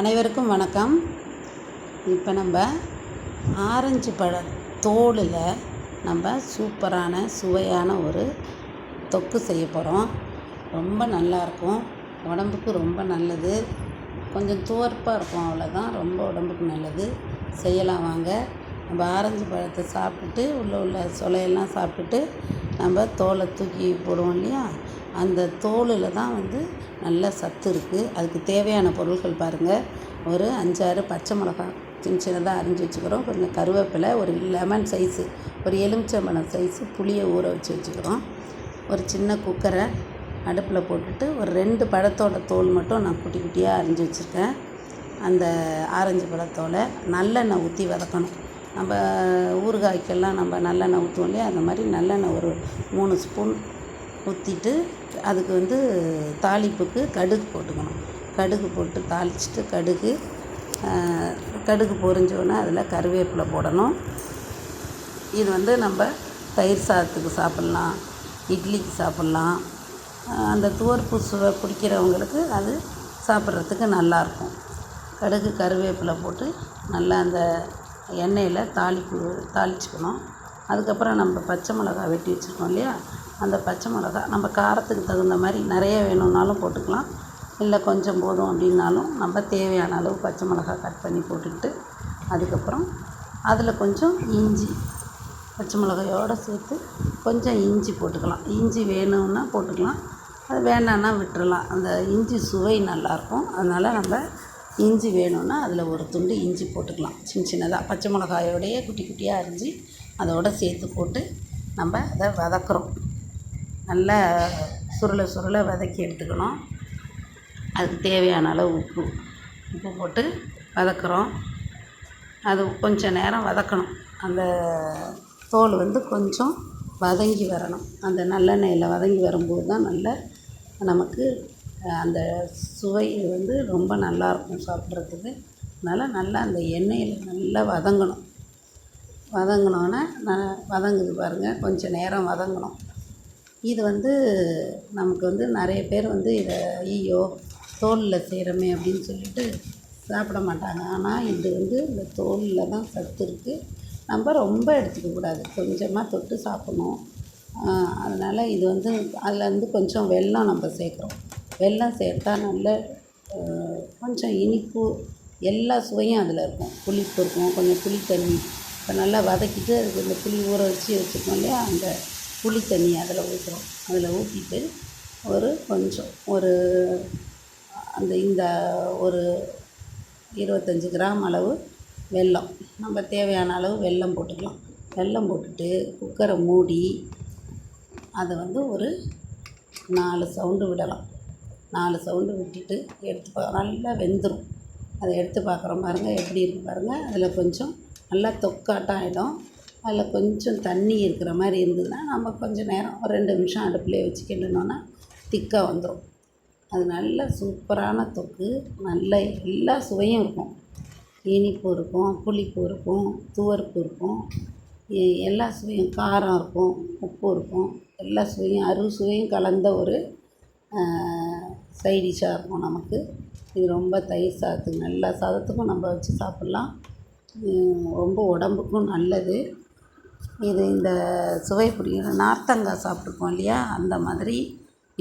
அனைவருக்கும் வணக்கம். இப்போ நம்ம ஆரஞ்சு பழ தோலில் நம்ம சூப்பரான சுவையான ஒரு தொக்கு செய்ய போகிறோம் ரொம்ப நல்லாயிருக்கும் உடம்புக்கு ரொம்ப நல்லது. கொஞ்சம் துவர்ப்பாக இருக்கும் அவ்வளோதான் ரொம்ப உடம்புக்கு நல்லது. செய்யலாம் வாங்க. நம்ம ஆரஞ்சு பழத்தை சாப்பிட்டுட்டு உள்ளே உள்ள சொலையெல்லாம் சாப்பிட்டுட்டு நம்ம தோலை தூக்கி போடுவோம் இல்லையா? அந்த தோலில் தான் வந்து நல்ல சத்து இருக்குது அதுக்கு தேவையான பொருட்கள் பாருங்கள் ஒரு அஞ்சாறு பச்சை மிளகா சின்ன சின்னதாக அரிஞ்சு வச்சுக்கிறோம். கொஞ்சம் கருவேப்பிலை ஒரு லெமன் சைஸு ஒரு எலுமிச்சம்பழம் சைஸு புளியை ஊற வச்சு வச்சுக்கிறோம். ஒரு சின்ன குக்கரை அடுப்பில் போட்டுட்டு ஒரு ரெண்டு பழத்தோட தோல் மட்டும் நான் குட்டி குட்டியாக அரிஞ்சு வச்சுருக்கேன். அந்த ஆரஞ்சு பழத்தோலை நல்லெண்ணெய் ஊற்றி வதக்கணும். நம்ம ஊறுகாய்க்கெல்லாம் நம்ம நல்லெண்ணெய் ஊற்றுவோம் இல்லையா? அந்த மாதிரி நல்லெண்ணெய் ஒரு மூணு ஸ்பூன் ஊற்றிட்டு அதுக்கு வந்து தாளிப்புக்கு கடுகு போட்டுக்கணும். கடுகு போட்டு தாளிச்சிட்டு கடுகு கடுகு பொரிஞ்சோடனே அதில் கருவேப்பிலை போடணும். இது வந்து நம்ம தயிர் சாதத்துக்கு சாப்பிட்லாம் இட்லிக்கு சாப்பிட்லாம். அந்த துவர்ப்பு சுவை பிடிக்கிறவங்களுக்கு அது சாப்பிட்றதுக்கு நல்லாயிருக்கும் கடுகு கருவேப்பிலை போட்டு நல்லா அந்த எண்ணெயில் தாளிப்பு தாளிச்சுக்கணும். அதுக்கப்புறம் நம்ம பச்சை மிளகா வெட்டி வச்சுருக்கோம் இல்லையா? அந்த பச்சை மிளகா நம்ம காரத்துக்கு தகுந்த மாதிரி நிறைய வேணும்னாலும் போட்டுக்கலாம். இல்லை கொஞ்சம் போதும் அப்படின்னாலும் நம்ம தேவையான அளவு பச்சை மிளகா கட் பண்ணி போட்டுக்கிட்டு அதுக்கப்புறம் அதில் கொஞ்சம் இஞ்சி பச்சை மிளகாயோடு சேர்த்து கொஞ்சம் இஞ்சி போட்டுக்கலாம். இஞ்சி வேணும்னா போட்டுக்கலாம். அது வேணான்னா விட்டுறலாம். அந்த இஞ்சி சுவை நல்லாயிருக்கும். அதனால் நம்ம இஞ்சி வேணும்னா அதில் ஒரு துண்டு இஞ்சி போட்டுக்கலாம். சின்ன சின்னதாக பச்சை மிளகாயோடையே குட்டி குட்டியாக அரிஞ்சு அதோடு சேர்த்து போட்டு நம்ம அதை வதக்குறோம். நல்லா சுருளை சுருளை வதக்கி எடுத்துக்கணும். அதுக்கு தேவையான அளவு உப்பு. உப்பு போட்டு வதக்குறோம். அது கொஞ்சம் நேரம் வதக்கணும். அந்த தோல் வந்து கொஞ்சம் வதங்கி வரணும். அந்த நல்லெண்ணெயில் வதங்கி வரும்போது தான் நல்ல நமக்கு அந்த சுவை வந்து ரொம்ப நல்லாயிருக்கும் சாப்பிட்றதுக்கு. அதனால் நல்லா அந்த எண்ணெயில் நல்லா வதங்கணும். வதங்கினோன்னே நான் வதங்குது பாருங்கள் கொஞ்சம் நேரம் வதங்கணும். இது வந்து நமக்கு வந்து நிறைய பேர் வந்து இதை ஐயோ தோலில் செய்கிறோமே அப்படின்னு சொல்லிட்டு சாப்பிட மாட்டாங்க. ஆனால் இது வந்து இந்த தோலில் தான் சத்து இருக்குது நம்ம ரொம்ப எடுத்துக்கக்கூடாது கொஞ்சமாக தொட்டு சாப்பிட்ணும். அதனால் இது வந்து அதில் வந்து கொஞ்சம் வெல்லம் நம்ம சேர்க்குறோம். வெல்லம் சேர்த்தா நல்ல கொஞ்சம் இனிப்பு எல்லா சுவையும் அதில் இருக்கும். புளிப்பு இருக்கும் கொஞ்சம் புளி தண்ணி. இப்போ நல்லா வதக்கிட்டு அதுக்கு இந்த புளி ஊற வச்சு வச்சுருக்கோம் இல்லையா? அந்த புளி தண்ணி அதில் ஊற்றுறோம் அதில் ஊற்றிட்டு ஒரு கொஞ்சம் ஒரு அந்த இந்த ஒரு இருபத்தஞ்சி கிராம் அளவு வெல்லம். நம்ம தேவையான அளவு வெல்லம் போட்டுக்கலாம். வெல்லம் போட்டுட்டு குக்கரை மூடி அதை வந்து ஒரு நாலு சவுண்டு விடலாம். நாலு சவுண்டு விட்டுட்டு எடுத்து பா நல்லா வெந்துடும் அதை எடுத்து பார்க்குறோம் பாருங்கள் எப்படி இருக்குது பாருங்கள் அதில் கொஞ்சம் நல்லா தொக்காட்டம் ஆகிடும் அதில் கொஞ்சம் தண்ணி இருக்கிற மாதிரி இருந்ததுன்னா நம்ம கொஞ்சம் நேரம் ஒரு ரெண்டு நிமிஷம் அடுப்புலேயே வச்சு கிண்டினோன்னா திக்காக வந்துடும் அது நல்ல சூப்பரான தொக்கு. நல்ல எல்லா சுவையும் இருக்கும். இனிப்பு இருக்கும் புளிப்பு இருக்கும் துவர்ப்பு இருக்கும். எல்லா சுவையும் காரம் இருக்கும் உப்பு இருக்கும். எல்லா சுவையும் அறு சுவையும் கலந்த ஒரு சைடிஷ்ஷாக இருக்கும் நமக்கு. இது ரொம்ப தயிர் சாதத்துக்கு நல்லா சாதத்துக்கும் நம்ம வச்சு சாப்பிட்லாம். ரொம்ப உடம்புக்கும் நல்லது. இது இந்த சுவை பிடிக்கிற நார்த்தங்காய் சாப்பிட்ருக்கோம் இல்லையா? அந்த மாதிரி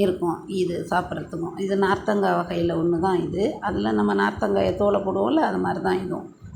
இருக்கும் இது சாப்பிட்றதுக்கும். இது நார்த்தங்காய் வகையில் ஒன்று தான் இது. அதில் நம்ம நார்த்தங்காயை தோலை போடுவோம்ல அது மாதிரி தான் இதுவும்.